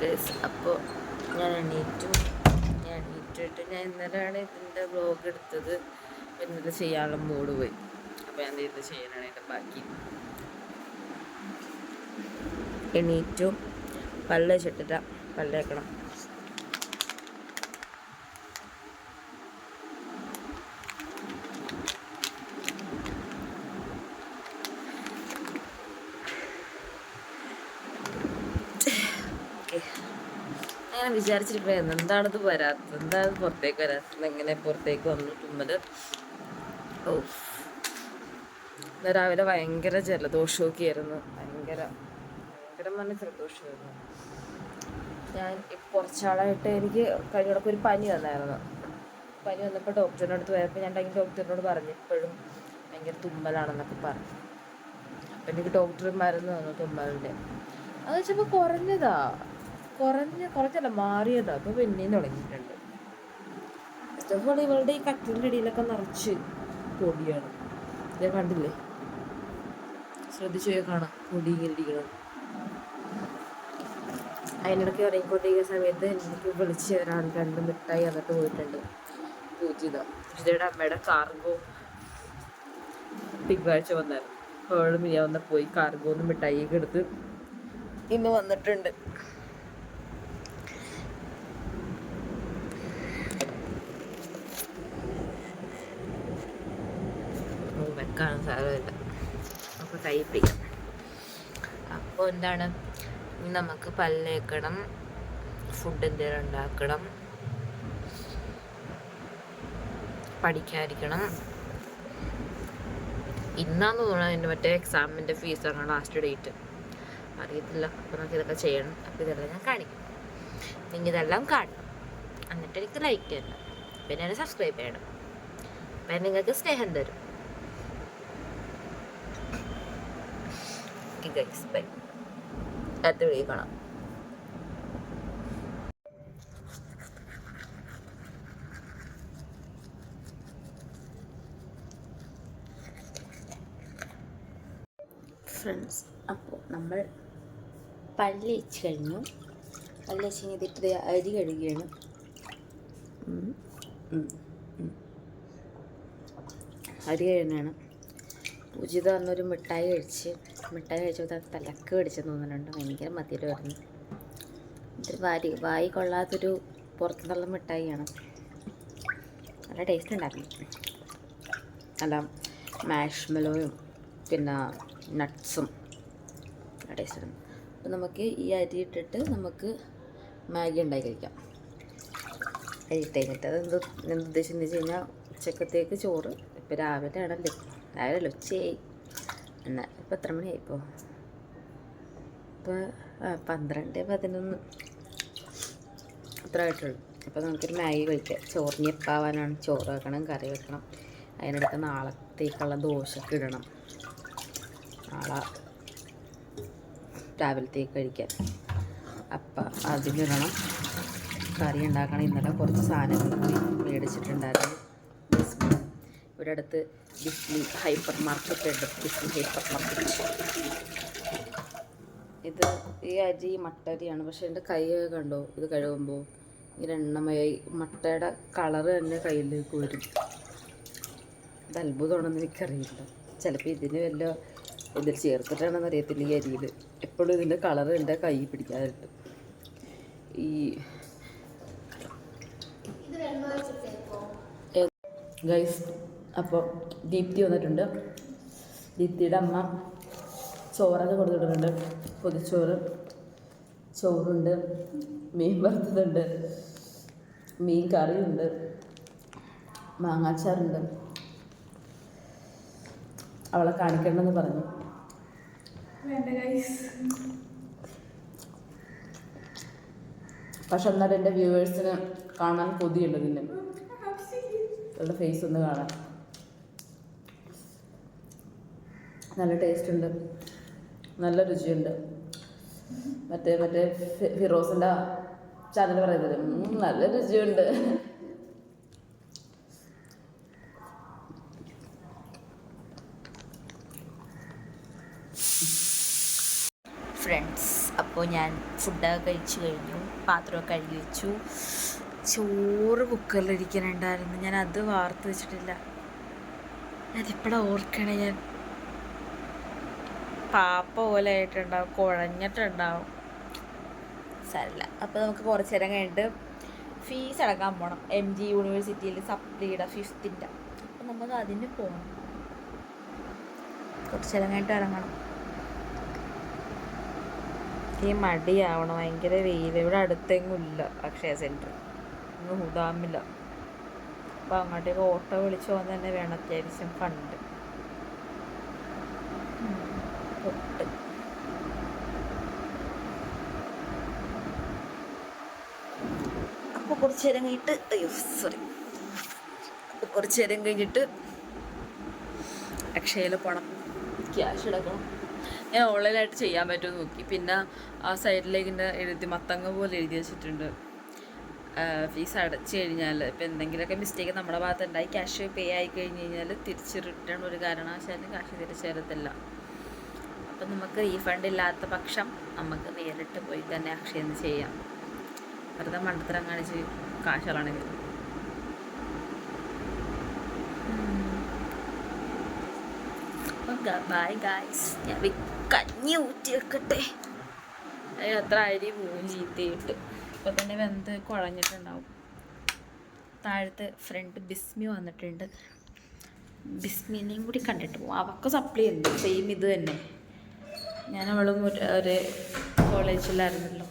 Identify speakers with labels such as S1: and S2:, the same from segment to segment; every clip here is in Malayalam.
S1: ഗൈസ് അപ്പോൾ ഞാൻ എണീറ്റു. ഞാൻ എണീറ്റിട്ട് ഞാൻ ഇന്നലെയാണ് ഇതിന്റെ വ്ലോഗ് എടുത്തത്. ഇന്നലെ ചെയ്യാനുള്ള മൂഡ് പോയി. അപ്പോൾ ഞാൻ ഇത് ചെയ്യാനാണ് എന്റെ ബാക്കി. എണീറ്റു. പല്ല് വെച്ചിട്ടില്ല പല്ല് വെക്കണം വിചാരിച്ചിരിക്കുന്നത് എന്താണത് വരാത്തത്? എന്താണ് പുറത്തേക്ക് വരാത്തത്? എങ്ങനെ പുറത്തേക്ക് വന്നു തുമ്മൽ ഓ രാവിലെ ഭയങ്കര ജലദോഷമൊക്കെ ആയിരുന്നു ഭയങ്കര ഭയങ്കര ഭയങ്കരമായ ജലദോഷമായിരുന്നു. ഞാൻ കുറച്ചാളായിട്ട് എനിക്ക് കഴിഞ്ഞിടക്ക് ഒരു പനി വന്നായിരുന്നു. പനി വന്നപ്പോൾ ഡോക്ടറിന്റെ അടുത്ത് പോയപ്പോൾ ഞാൻ ഭയങ്കര ഡോക്ടറിനോട് പറഞ്ഞു ഇപ്പോഴും ഭയങ്കര തുമ്മലാണെന്നൊക്കെ പറഞ്ഞു. അപ്പം എനിക്ക് ഡോക്ടർ മരുന്ന് തന്നു തുമ്മലിന്റെ. അത് വെച്ചപ്പോൾ കുറഞ്ഞതാ. കുറഞ്ഞ കുറച്ചല്ല മാറിയതാ. അപ്പോൾ പിന്നെയും തുടങ്ങിയിട്ടുണ്ട്. ഫസ്റ്റ് ഇവളുടെ ഈ കട്ടിലിന്റെ ഇടയിലൊക്കെ നിറച്ച് പൊടിയാണ്. ഇത് കണ്ടില്ലേ? ശ്രദ്ധിച്ചു കാണാം. പൊടി ഇങ്ങനെ ഇരിക്കണം അതിനിടയ്ക്ക് ഇറങ്ങിക്കൊണ്ടിരിക്കുന്ന സമയത്ത് എനിക്ക് വിളിച്ച് ഒരാൾ രണ്ട് മിഠായി എന്നിട്ട് പോയിട്ടുണ്ട്. പൂജിത. പൂജിതയുടെ അമ്മയുടെ കാർഗോ തിങ്കളാഴ്ച വന്നായിരുന്നു. അപ്പോൾ മിനിയാവുന്ന പോയി കാർഗോന്ന് മിഠായിയൊക്കെ എടുത്ത് ഇന്ന് വന്നിട്ടുണ്ട്. വെക്കാൻ സാരമില്ല. നമുക്ക് കഴിപ്പിക്കാം അപ്പോൾ എന്താണ്? നമുക്ക് പല്ലേക്കണം ഫുഡ് എന്തെങ്കിലും ഉണ്ടാക്കണം പഠിക്കാതിരിക്കണം. ഇന്നാന്ന് തോന്നുന്നത് എന്റെ മറ്റേ എക്സാമിന്റെ ഫീസ് ആണ് ലാസ്റ്റ് ഡേറ്റ് അറിയത്തില്ല. അപ്പോൾ നമുക്ക് ഇതൊക്കെ ചെയ്യണം. അപ്പോൾ ഇതെല്ലാം ഞാൻ കാണിക്കും. നിങ്ങൾ ഇതെല്ലാം കാണണം. എന്നിട്ട് എനിക്ക് ലൈക്ക് ചെയ്യണം. പിന്നെ എന്നെ സബ്സ്ക്രൈബ് ചെയ്യണം. അപ്പം നിങ്ങൾക്ക് സ്നേഹം തരും. ഗൈസ് ബൈ അടുത്ത വീഡിയോ കാണാം
S2: ഫ്രണ്ട്സ് അപ്പോൾ നമ്മൾ പല്ലി വെച്ച് കഴിഞ്ഞു പല്ലി വെച്ച് കഴിഞ്ഞിട്ട് അരി ഉം. അരി കഴുകണമാണ് പൂജിത എന്നൊരു മിഠായി കഴിച്ച് മിഠായി കഴിച്ചപ്പോൾ തലക്ക് കടിച്ചെന്ന് തോന്നുന്നുണ്ട്. ഭയങ്കര മതിയിൽ വരുന്നു ഇതൊരു വാരി വായി കൊള്ളാത്തൊരു പുറത്തുനിന്നുള്ള മിഠായിയാണ്. നല്ല ടേസ്റ്റ് ഉണ്ടാക്കണം നല്ല മാഷ്മെലോയും പിന്നെ നട്ട്സും ടേസ്റ്റ് ആണ് അപ്പോൾ നമുക്ക് ഈ അരി ഇട്ടിട്ട് നമുക്ക് മാഗി ഉണ്ടാക്കി കഴിക്കാം. അരി ഇട്ട് കഴിഞ്ഞിട്ട് അത് എന്ത് എന്ത് ഉദ്ദേശിച്ചെന്ന് വെച്ച് കഴിഞ്ഞാൽ ഉച്ചക്കത്തേക്ക് ചോറ് ഇപ്പോൾ രാവിലെ ആണല്ലോ രാവിലെ അല്ല ഉച്ചയായി. എന്നാൽ ഇപ്പോൾ എത്ര മണിയായിപ്പോ? ഇപ്പോൾ പന്ത്രണ്ട് പതിനൊന്ന്. അത്ര ആയിട്ടുള്ളൂ. അപ്പോൾ നമുക്കൊരു മാഗി കഴിക്കാം. ചോറിന് എപ്പാവാനാണ് ചോറ് വെക്കണം കറി വെക്കണം. അതിനിടയ്ക്ക് നാളത്തേക്കുള്ള ദോശക്ക് ഇടണം. നാളെ രാവിലത്തേക്ക് കഴിക്കാൻ. അപ്പം അതിലിടണം. കറി ഉണ്ടാക്കണം. ഇന്നലെ കുറച്ച് സാധനങ്ങൾ മേടിച്ചിട്ടുണ്ടായിരുന്നു. ഇവിടെ അടുത്ത് ബിസ്ലി ഹൈപ്പർ മാർക്കറ്റ് ഉണ്ട്. Bisly hypermarket. ഇത് ഈ അരി മട്ടരിയാണ്. പക്ഷേ എന്റെ കൈ കണ്ടോ? ഇത് കഴുകുമ്പോൾ ഇങ്ങനെ എണ്ണമയായി. മട്ടയുടെ കളറ് തന്നെ കയ്യിലേക്ക് വരും. ഇത് അത്ഭുതമാണെന്ന് എനിക്കറിയില്ല. ചിലപ്പോൾ ഇതിന് വല്ല ഇതിൽ ചേർത്തിട്ടാണെന്ന് അറിയത്തില്ല ഈ അരിയിൽ. എപ്പോഴും ഇതിന്റെ കളറ് എന്റെ കൈ പിടിക്കാറുണ്ട്. ഈ ഗൈസ് അപ്പോൾ ദീപ്തി വന്നിട്ടുണ്ട്. ദീപ്തിയുടെ അമ്മ ചോറൊക്കെ കൊടുത്തിട്ടുണ്ട് പൊതിച്ചോറ് ചോറുണ്ട് മീൻ വറുത്തതുണ്ട് മീൻ കറിയുണ്ട് മാങ്ങാച്ചാറുണ്ട്. അവളെ കാണിക്കണമെന്ന് പറഞ്ഞു. പക്ഷെ എന്നാലും എന്റെ വ്യൂവേഴ്സിന് കാണാൻ കൊതിയുണ്ട് നിന്നെ. അവളുടെ ഫേസ് ഒന്ന് കാണാൻ. നല്ല ടേസ്റ്റ് ഉണ്ട് നല്ല രുചിയുണ്ട്. മറ്റേ മറ്റേ ഫിറോസിന്റെ ചാനൽ പറയുന്നത് നല്ല രുചിയുണ്ട്.
S1: ഫ്രണ്ട്സ് അപ്പോൾ
S2: ഞാൻ ഫുഡൊക്കെ കഴിച്ചു കഴിഞ്ഞു. പാത്രമൊക്കെ കഴുകി വെച്ചു. ചോറ് കുക്കറിലിരിക്കാനുണ്ടായിരുന്നു ഞാൻ അത് വാർത്ത് വെച്ചിട്ടില്ല. അതിപ്പോഴാണ് ഓർക്കണേ ഞാൻ? പാപ്പ പോലെ ആയിട്ടുണ്ടാവും കുഴഞ്ഞിട്ടുണ്ടാവും. സല്ല അപ്പോൾ നമുക്ക് കുറച്ച് നേരം കഴിഞ്ഞിട്ട് ഫീസ് അടക്കാൻ പോകണം എം ജി യൂണിവേഴ്സിറ്റിയിൽ സപ്ലിയുടെ ഫിഫ്ത്തിന്റെ അപ്പോൾ നമുക്ക് അതിന് പോകണം കുറച്ച് നേരം കഴിഞ്ഞിട്ട് ഇറങ്ങണം. ഈ മടിയാവണം. ഭയങ്കര വെയിൽ ഇവിടെ അടുത്തെങ്ങും ഇല്ല അക്ഷയ സെന്റർ ഒന്നും ഹുദാമില്ല അപ്പോൾ അങ്ങോട്ടേക്ക് ഓട്ടോ വിളിച്ചു പോകാൻ തന്നെ വേണം അത്യാവശ്യം ഫണ്ട് പൊട്ട് കുറച്ച് നേരം കഴിഞ്ഞിട്ട് അയ്യോ സോറി കുറച്ച് നേരം കഴിഞ്ഞിട്ട് അക്ഷയയിൽ പോകണം ക്യാഷ് എടുക്കണം. ഞാൻ ഓൺലൈനായിട്ട് ചെയ്യാൻ പറ്റുമോ നോക്കി. പിന്നെ ആ സൈഡിലേക്ക് എഴുതി മത്തങ്ങ പോലെ എഴുതി വെച്ചിട്ടുണ്ട്. ഫീസ് അടച്ചു കഴിഞ്ഞാൽ ഇപ്പം എന്തെങ്കിലുമൊക്കെ മിസ്റ്റേക്ക് നമ്മുടെ ഭാഗത്തുണ്ടായി. ക്യാഷ് പേ ആയി കഴിഞ്ഞ് കഴിഞ്ഞാൽ തിരിച്ച് റിട്ടേൺ ഒരു കാരണവശാലും ക്യാഷ് തിരിച്ചു തരത്തില്ല. നമുക്ക് റീഫണ്ട് ഇല്ലാത്ത പക്ഷം നമുക്ക് നേരിട്ട് പോയി തന്നെ അക്ഷയം ചെയ്യാം. വെറുതെ മണ്ടത്തരം കാണിച്ച് കാശുകളാണെങ്കിൽ. ബൈ ഗായ്സ് ഞാൻ കഞ്ഞി ഊറ്റി വെക്കട്ടെ.
S1: അത്ര അരി പോവും ചീത്തയിട്ട്. ഇപ്പം തന്നെ വെന്ത് കുഴഞ്ഞിട്ടുണ്ടാവും.
S2: താഴത്തെ ഫ്രണ്ട് ബിസ്മി വന്നിട്ടുണ്ട്. ബിസ്മിനെയും കൂടി കണ്ടിട്ട് പോവാം. അവക്ക് സപ്ലൈ ഉണ്ട് സെയിം ഇത് തന്നെ.
S1: ഞാൻ അവളും ഒരു കോളേജിലായിരുന്നല്ലോ.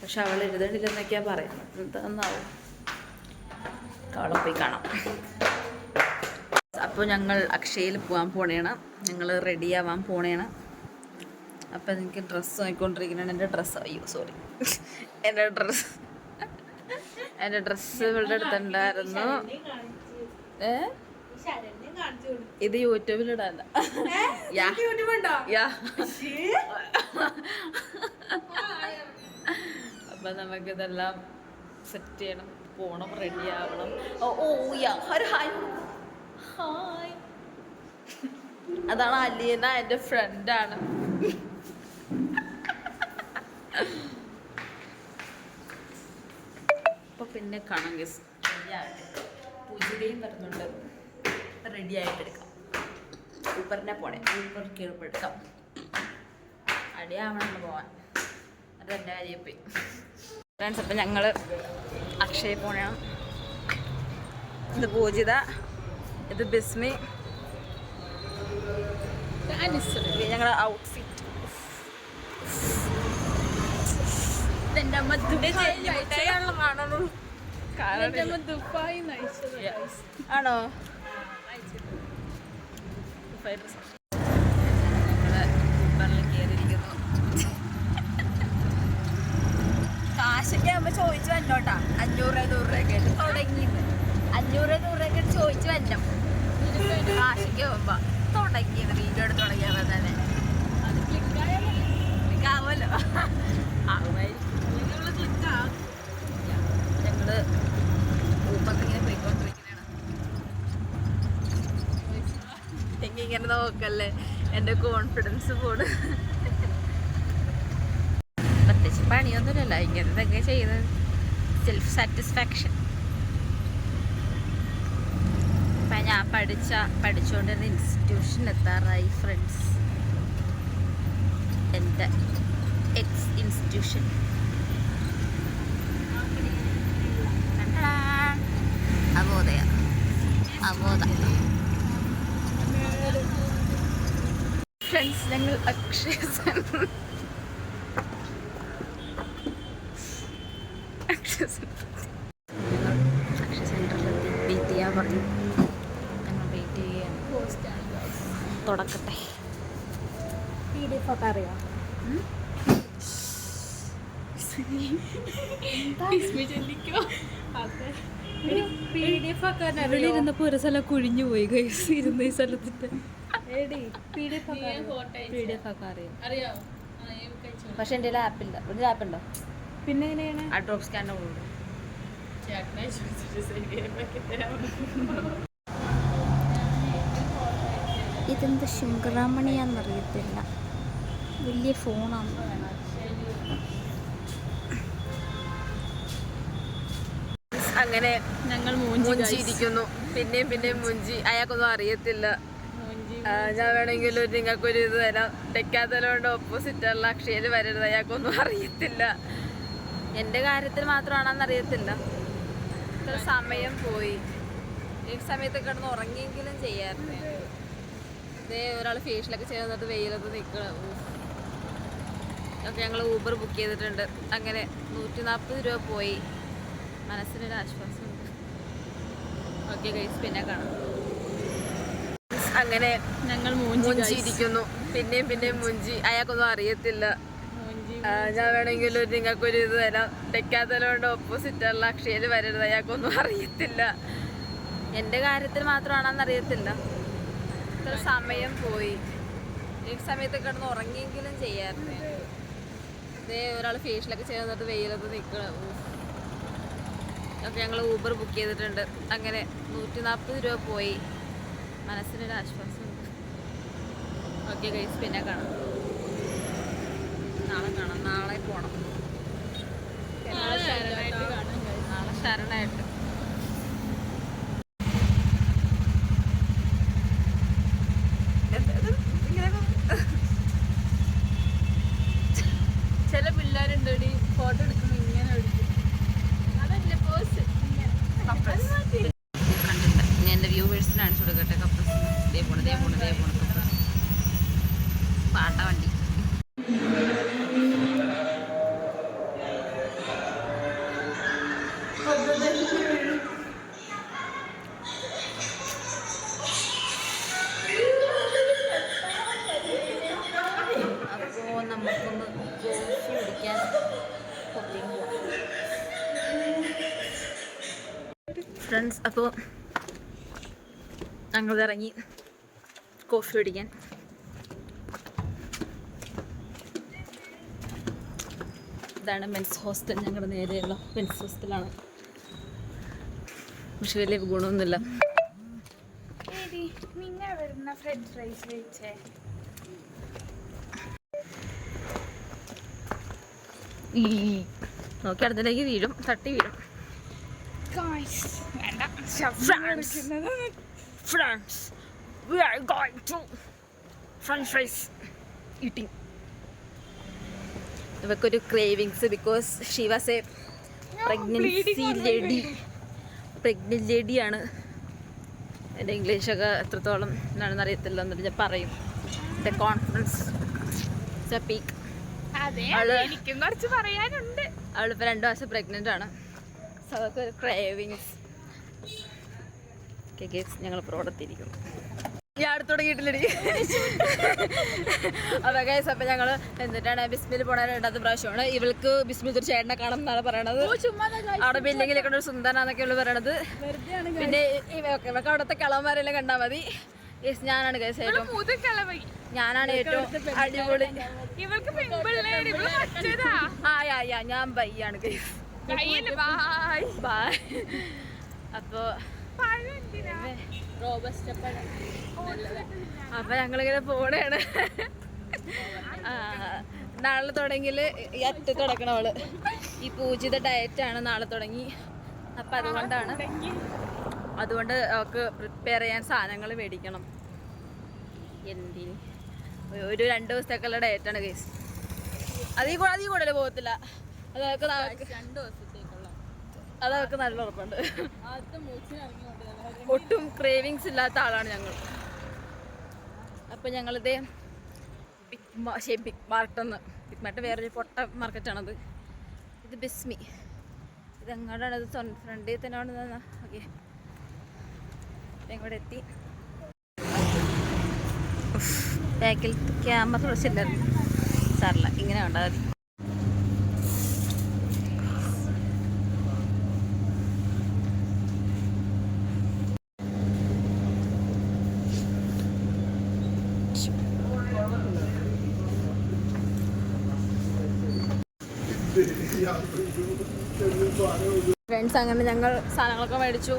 S1: പക്ഷെ അവൾ എഴുതണില്ലെന്നൊക്കെയാണ് പറയുന്നത് എന്താവും
S2: അവളെ പോയി കാണാം.
S1: അപ്പോൾ ഞങ്ങൾ അക്ഷയയിൽ പോകാൻ പോണേണ്. ഞങ്ങൾ റെഡി ആവാൻ പോണേണ്. അപ്പോൾ എനിക്ക് ഡ്രസ്സ് നോക്കിക്കൊണ്ടിരിക്കുന്നതാണ് എന്റെ ഡ്രസ്സ് അയ്യോ സോറി എന്റെ ഡ്രസ്സ് എന്റെ ഡ്രസ്സ് ഇവളുടെ അടുത്തുണ്ടായിരുന്നു ഏ? ഇത് യൂട്യൂബിലിടാല്ല യാ. അപ്പൊ നമുക്ക് ഇതെല്ലാം സെറ്റ് ചെയ്യണം പോണം റെഡി ആവണം. Oh oh ya hi. Hi. അതാണ് അലീന എന്റെ ഫ്രണ്ടാണ് അപ്പൊ പിന്നെ കാണാം ഗസ് പൂജയും വരുന്നുണ്ട്. റെഡി ആയിട്ട് എടുക്കാം. സൂപ്പറിനെ പോണേ ഊപ്പർ കീഴ്പ്പ് എടുക്കാം. അടിയാവണം പോവാൻ. അതെന്റെ കാര്യം പോയി ഫ്രണ്ട്സ് അപ്പം ഞങ്ങൾ അക്ഷയ പോണയാണ് ഇത് പൂജിത ഇത് ബിസ്മി. ഞങ്ങളുടെ ഔട്ട്ഫിറ്റ് ഇതെന്റെ അമ്മ ദുബായി ആണോ ദുബായ് dress. ഞങ്ങൾ ഊബറിൽ കേറിയിരിക്കുന്നു. കാശൊക്കെ ആകുമ്പോ ചോദിച്ചു വന്നോട്ടാ. അഞ്ഞൂറ് നൂറ് രൂപയൊക്കെ തുടങ്ങി അഞ്ഞൂറ് നൂറ് രൂപയൊക്കെ ചോദിച്ചു വരണം കാശൊക്കെ ആകുമ്പോ തുടങ്ങിയത് വീഡിയോ എടുത്ത് തുടങ്ങിയപ്പോ തന്നെ. ക്ലിക്കാവുമല്ലോ ആകുമായിരിക്കും ഞങ്ങൾ ഊബറിൽ ഇങ്ങനെ പോയിക്കൊണ്ടിരിക്കുന്നതാണ് എനിക്ക് ഇങ്ങനെ നോക്കല്ലേ? എന്റെ കോൺഫിഡൻസ് പോണ് പ്രത്യേകിച്ച് പണിയൊന്നുമില്ലല്ലോ. ഇങ്ങനത്തൊക്കെ ചെയ്യുന്നത് സെൽഫ് സാറ്റിസ്ഫാക്ഷൻ ഞാൻ പഠിച്ച പഠിച്ചുകൊണ്ടിരുന്ന ഇൻസ്റ്റിറ്റ്യൂഷൻ എത്താറായി ഫ്രണ്ട്സ് എന്റെ എക്സ് ഇൻസ്റ്റിറ്റ്യൂഷൻ അവോദയ അവോദ ഫ്രണ്ട്സ് ഞങ്ങൾ അക്ഷയ സെന്റർ അക്ഷയ സെന്ററിൽ വെയിറ്റ് ചെയ്യാൻ പറഞ്ഞു. ഞങ്ങൾ വെയിറ്റ് ചെയ്യാൻ തുടക്കട്ടെ
S2: പി ഡി ഒക്കെ അറിയാം?
S1: ഇരുന്നപ്പോ ഒരു സ്ഥലം കുഴിഞ്ഞു പോയി ഗൈസ് ഇരുന്ന ഈ സ്ഥലത്തിന്റെ പക്ഷെ എന്റെ ആപ്പ് ഉണ്ടോ
S2: പിന്നെ
S1: സ്കാനർ
S2: ഇതെന്ത് ശുങ്കരാമണിയാന്നറിയത്തില്ല വലിയ ഫോണാണ്
S1: അങ്ങനെ
S3: ഞങ്ങൾ
S1: മുഞ്ചിയിരിക്കുന്നു. പിന്നെയും പിന്നെയും മുഞ്ചി. അയാൾക്കൊന്നും അറിയത്തില്ല. ഞാൻ വേണമെങ്കിൽ നിങ്ങൾക്കൊരു ഇത് തരാം. തെക്കാത്തലോണ്ട് ഓപ്പോസിറ്റ് ഉള്ള അക്ഷയിൽ വരരുത്. അയാൾക്കൊന്നും അറിയത്തില്ല. എന്റെ കാര്യത്തിൽ മാത്രമാണെന്ന് അറിയത്തില്ല. ഇത്ര സമയം പോയി. ഈ സമയത്ത് കിടന്ന് ഉറങ്ങിയെങ്കിലും ചെയ്യാറുണ്ട് ഇതേ ഒരാൾ ഫേഷ്യലൊക്കെ ചെയ്ത് വന്നിട്ട് വെയിലത്ത് നിൽക്കണം ഓക്കെ ഞങ്ങൾ ഊബർ ബുക്ക് ചെയ്തിട്ടുണ്ട്. അങ്ങനെ നൂറ്റി നാൽപ്പത് രൂപ പോയി. മനസ്സിനൊരു ആശ്വാസമുണ്ട് ഓക്കെ ഗൈസ് പിന്നെ കാണാം. അങ്ങനെ
S3: ഞങ്ങൾ മൂഞ്ചി
S1: മുഞ്ചിയിരിക്കുന്നു. പിന്നെയും പിന്നെയും മുഞ്ചി. അയാൾക്കൊന്നും അറിയത്തില്ല. ഞാൻ വേണമെങ്കിൽ ഒരു നിങ്ങൾക്കൊരു ഇത് തരാം. തെക്കാത്തലോണ്ട് ഓപ്പോസിറ്റ് ഉള്ള അക്ഷയയിൽ വരരുത്. അയാൾക്കൊന്നും അറിയത്തില്ല. എന്റെ കാര്യത്തിൽ മാത്രമാണെന്ന് അറിയത്തില്ല. ഇത്ര സമയം പോയി. ഈ സമയത്ത് കിടന്ന് ഉറങ്ങിയെങ്കിലും ചെയ്യാറുണ്ട് ഇതേ ഒരാൾ ഫേഷ്യലൊക്കെ ചെയ്യുന്നിട്ട് വെയിലത്ത് നിൽക്കണം ഓക്കെ ഞങ്ങൾ ഊബർ ബുക്ക് ചെയ്തിട്ടുണ്ട്. അങ്ങനെ നൂറ്റി നാൽപ്പത് രൂപ പോയി. മനസ്സിനൊരു ആശ്വാസമുണ്ട് ഓക്കെ ഗൈസ് പിന്നെ കാണാം. നാളെ കാണാം. നാളെ പോണം. നാളെ ശരണായിട്ട് കാണാം നാളെ ശരണായിട്ട്
S3: ചില പിള്ളേരുണ്ട് ഫോട്ടോ എടുക്കുമ്പോ ഇങ്ങനെ എടുക്കും. അതല്ല പോസ്
S1: കണ്ടില്ല. ഇനി എന്റെ വ്യൂവേഴ്സിന് അടിച്ചു കൊടുക്കട്ടെ കപ്പിൾസ് ദേ പോണ് ദേ പോണ് ദേ പോണ് കപ്പിൾസ് പാട്ട വണ്ടി അപ്പോൾ നമുക്കൊന്ന് കോഫി കുടിക്കാൻ ഫ്രണ്ട്സ് അപ്പോൾ ഞങ്ങൾ ഇറങ്ങി കോഫി കുടിക്കാൻ. ഇതാണ് മെൻസ് ഹോസ്റ്റൽ ഞങ്ങളുടെ നേരെയുള്ള മെൻസ് ഹോസ്റ്റലാണ് പക്ഷെ വലിയ ഗുണമൊന്നുമില്ല. നോക്കി അടുത്തേക്ക് വീഴും തട്ടി വീഴും.
S3: വേണ്ട.
S1: France. We are going to french fries eating ഇവക്കൊരു cravings because she was a pregnancy lady pregnant ലേഡിയാണ് എന്റെ ഇംഗ്ലീഷൊക്കെ എത്രത്തോളം എന്താണെന്ന് അറിയത്തില്ല എന്നിട്ട് ഞാൻ പറയും. എന്റെ കോൺഫിഡൻസ് പീക്ക്
S3: എനിക്കും കുറച്ച് പറയാനുണ്ട്.
S1: അവളിപ്പോൾ രണ്ട് മാസം പ്രഗ്നന്റ് ആണ്. സോ അതൊക്കെ ഒരു ക്രേവിങ്സ് ഗേസ് ഞങ്ങൾ പ്രോഡക്റ്റിരിക്കുന്നു ഞാൻ അടുത്ത് തുടങ്ങിയിട്ടില്ലടി. അപ്പൊ ഗൈസ് അപ്പൊ ഞങ്ങൾ എന്നിട്ടാണ് ബിസ്മിൽ പോണ രണ്ടാമത്തെ പ്രാവശ്യമാണ്. ഇവൾക്ക് ബിസ്മിൽ ഒരു ചേട്ടനെ കാണണം എന്നാണ് പറയണത്. അവിടെ ബില്ലിങ്ങിലെ കൊണ്ട് ഒരു സുന്ദരനാന്നൊക്കെ ഉള്ളു പറയണത്. പിന്നെ ഇവ- ഇവക്ക് അവിടുത്തെ കളവന്മാരെല്ലാം കണ്ടാൽ മതി. യെസ് ഞാനാണ് ഗൈസ് ഏറ്റവും ഞാനാണ് ഏറ്റവും അടിപൊളി.
S3: ഇവൾക്ക്
S1: ആ യാ യാ ഞാൻ ബൈയാണ് ഗൈസ് ബൈ അപ്പോ
S3: പഴം
S1: അപ്പൊ ഞങ്ങളിങ്ങനെ പോണേണ്. നാളെ തുടങ്ങിയിൽ ഈ അറ്റ തുടക്കണവൾ അവൾ. ഈ പൂജിത ഡയറ്റാണ് നാളെ തുടങ്ങി. അപ്പൊ അതുകൊണ്ടാണ് അതുകൊണ്ട് അവൾക്ക് പ്രിപ്പയർ ചെയ്യാൻ സാധനങ്ങൾ മേടിക്കണം. എന്തിന് ഒരു രണ്ട് ദിവസത്തേക്കുള്ള ഡയറ്റാണ് കേസ് അതീ കൂടെ അതീ കൂടുതൽ പോകത്തില്ല. അതൊക്കെ
S3: രണ്ടു
S1: അതൊക്കെ നല്ല ഉറപ്പുണ്ട്. ഒട്ടും ക്രേവിങ്സ് ഇല്ലാത്ത ആളാണ് ഞങ്ങൾ. അപ്പം ഞങ്ങളിത് ബിഗ് മാ ബിഗ് മാർട്ടെന്ന് ബിഗ് മാർട്ട് വേറൊരു പൊട്ട മാർക്കറ്റാണത് ഇത് ബിസ്മി. ഇത് എങ്ങോട്ടാണ്? ഇത് ഫ്രണ്ടിൽ തന്നെയാണ് ഓക്കെ. ഇങ്ങോട്ട് എത്തി. ബാക്കിൽ ക്യാമറ തുളച്ചില്ലായിരുന്നു സാറില്ല ഇങ്ങനെ ഉണ്ടാകാം ഫ്രണ്ട്സ് അങ്ങനെ ഞങ്ങൾ സാധനങ്ങളൊക്കെ മേടിച്ചു.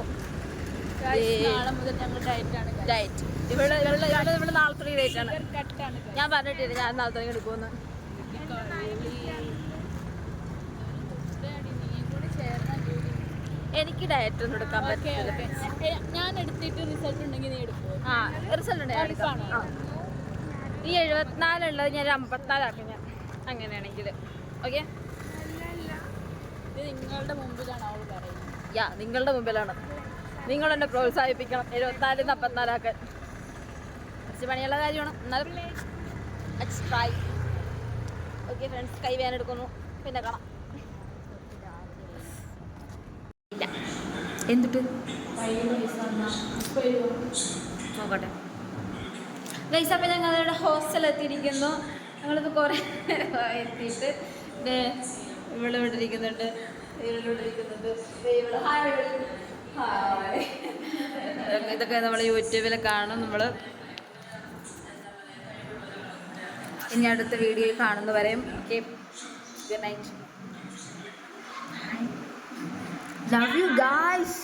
S1: ഡയറ്റ് ഇവിടെ ഇവിടെ നാളത്തെ ഡേറ്റ് ആണ്. ഞാൻ പറഞ്ഞിട്ടില്ല ഞാൻ നാളത്തെ എടുക്കുമെന്ന്. എനിക്ക് ഡയറ്റ് ഒന്നും എടുക്കാൻ പറ്റില്ല
S3: ഞാൻ എടുത്തിട്ട് റിസൾട്ട് ഉണ്ടെങ്കിൽ നീ എടുക്കും
S1: ആ റിസൾട്ട് ഉണ്ടെങ്കിൽ ഈ എഴുപത്തിനാലുള്ളത് ഞാൻ അമ്പത്തിനാലാക്കി ഞാൻ. അങ്ങനെയാണെങ്കിൽ ഓക്കെ
S3: നിങ്ങളുടെ മുമ്പിലാണ് അവൾ പറയുന്നത്.
S1: യാ നിങ്ങളുടെ മുമ്പിലാണ്. നിങ്ങൾ എന്നെ പ്രോത്സാഹിപ്പിക്കണം. എഴുപത്തിനാല് നിന്ന് അമ്പത്തിനാലാക്കാൻ കുറച്ച് പണിയുള്ള കാര്യമാണ്. എന്നാലും ട്രൈ ഓക്കെ ഫ്രണ്ട്സ് കൈ വേദന എടുക്കുന്നു. പിന്നെ കാണാം. ഇല്ല എന്തിട്ട്? നോക്കട്ടെ. ഗൈസ് അപ്പം ഞങ്ങളുടെ ഹോസ്റ്റൽ എത്തിയിരിക്കുന്നു. ഞങ്ങളിപ്പോൾ കുറേ എത്തിയിട്ട്. ദേ ഇവിടെ ഇവിടെ ഇരിക്കുന്നുണ്ട് ഹായ് ഇതൊക്കെ നമ്മൾ യൂട്യൂബിൽ കാണും നമ്മൾ ഇനി അടുത്ത വീഡിയോയിൽ കാണുന്നു വരെയും. Okay good night love you guys